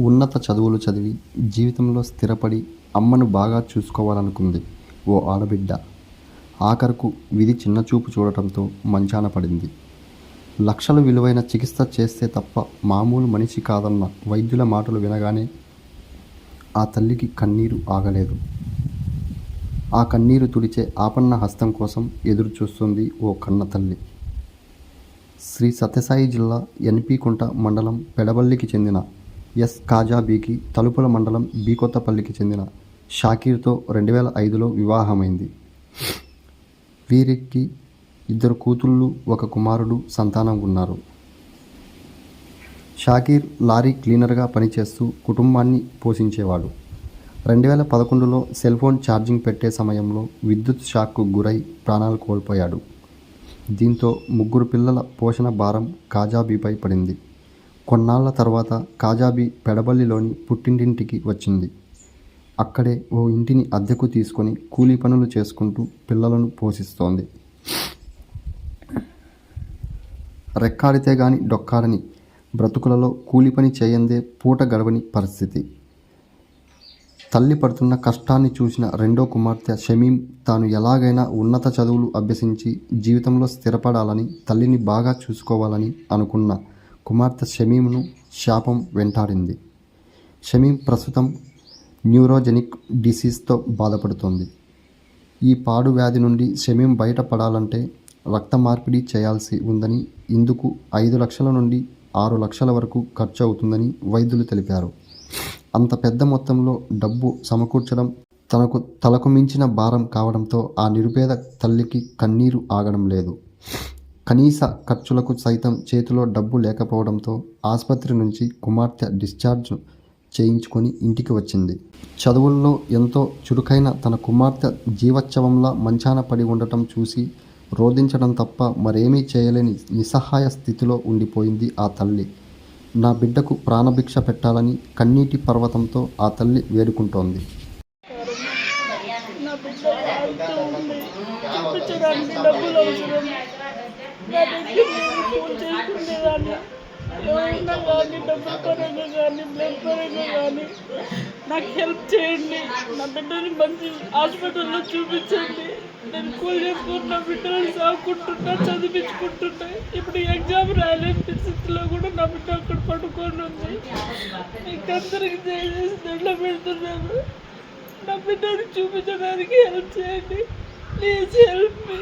ఉన్నత చదువులు చదివి జీవితంలో స్థిరపడి అమ్మను బాగా చూసుకోవాలనుకుంది ఓ ఆడబిడ్డ. ఆఖరకు విధి చిన్నచూపు చూడటంతో మంచాన పడింది. లక్షలు విలువైన చికిత్స చేస్తే తప్ప మామూలు మనిషి కాదన్న వైద్యుల మాటలు వినగానే ఆ తల్లికి కన్నీరు ఆగలేదు. ఆ కన్నీరు తుడిచే ఆపన్న హస్తం కోసం ఎదురు చూస్తుంది ఓ కన్న తల్లి. శ్రీ సత్యసాయి జిల్లా ఎన్పికుంట మండలం పెడబల్లికి చెందిన ఎస్ కాజాబీకి తలుపుల మండలం బీకొత్తపల్లికి చెందిన షాకీర్తో రెండు వేల ఐదులో వివాహమైంది. వీరికి ఇద్దరు కూతుళ్ళు ఒక కుమారుడు సంతానం ఉన్నారు. షాకీర్ లారీ క్లీనర్గా పనిచేస్తూ కుటుంబాన్ని పోషించేవాడు. రెండు వేల పదకొండులో సెల్ ఫోన్ ఛార్జింగ్ పెట్టే సమయంలో విద్యుత్ షాక్కు గురై ప్రాణాలు కోల్పోయాడు. దీంతో ముగ్గురు పిల్లల పోషణ భారం కాజాబీపై పడింది. కొన్నాళ్ళ తర్వాత కాజాబీ పెడబల్లిలోని పుట్టింటింటికి వచ్చింది. అక్కడే ఓ ఇంటిని అద్దెకు తీసుకొని కూలీ పనులు చేసుకుంటూ పిల్లలను పోషిస్తోంది. రెక్కాడితే గాని డొక్కాడని బ్రతుకులలో కూలి పని చేయందే పూట గడవని పరిస్థితి. తల్లి పడుతున్న కష్టాన్ని చూసిన రెండో కుమార్తె షమీం తాను ఎలాగైనా ఉన్నత చదువులు అభ్యసించి జీవితంలో స్థిరపడాలని తల్లిని బాగా చూసుకోవాలని అనుకున్న కుమార్తె షమీంను శాపం వెంటాడింది. షమీం ప్రస్తుతం న్యూరోజెనిక్ డిసీజ్తో బాధపడుతోంది. ఈ పాడు వ్యాధి నుండి షమీం బయటపడాలంటే రక్త మార్పిడి చేయాల్సి ఉందని ఇందుకు ఐదు లక్షల నుండి ఆరు లక్షల వరకు ఖర్చు అవుతుందని వైద్యులు తెలిపారు. అంత పెద్ద మొత్తంలో డబ్బు సమకూర్చడం తనకు తలకు మించిన భారం కావడంతో ఆ నిరుపేద తల్లికి కన్నీరు ఆగడం లేదు. కనీస ఖర్చులకు సైతం చేతిలో డబ్బు లేకపోవడంతో ఆసుపత్రి నుంచి కుమార్తె డిశ్చార్జ్ చేయించుకొని ఇంటికి వచ్చింది. చదువుల్లో ఎంతో చురుకైన తన కుమార్తె జీవోత్సవంలా మంచాన పడి ఉండటం చూసి రోధించడం తప్ప మరేమీ చేయలేని నిస్సహాయ స్థితిలో ఉండిపోయింది ఆ తల్లి. నా బిడ్డకు ప్రాణభిక్ష పెట్టాలని కన్నీటి పర్వతంతో ఆ తల్లి వేడుకుంటోంది. నా దగ్గర కానీ డబ్బుల పరంగా కానీ బ్లడ్ పరంగా కానీ నాకు హెల్ప్ చేయండి నా బిడ్డని మంచి హాస్పిటల్లో చూపించండి నేను కూల్ చేసుకుని నా బిడ్డని సాగుకుంటున్నా చదివించుకుంటున్నా ఇప్పుడు ఎగ్జామ్ రాయలేని పరిస్థితిలో కూడా నా బిడ్డ అక్కడ పడుకొని ఉంది మీకు అందరికి దయచేసి దండ పెడుతున్నాను నా బిడ్డని చూపించడానికి హెల్ప్ చేయండి. Please help me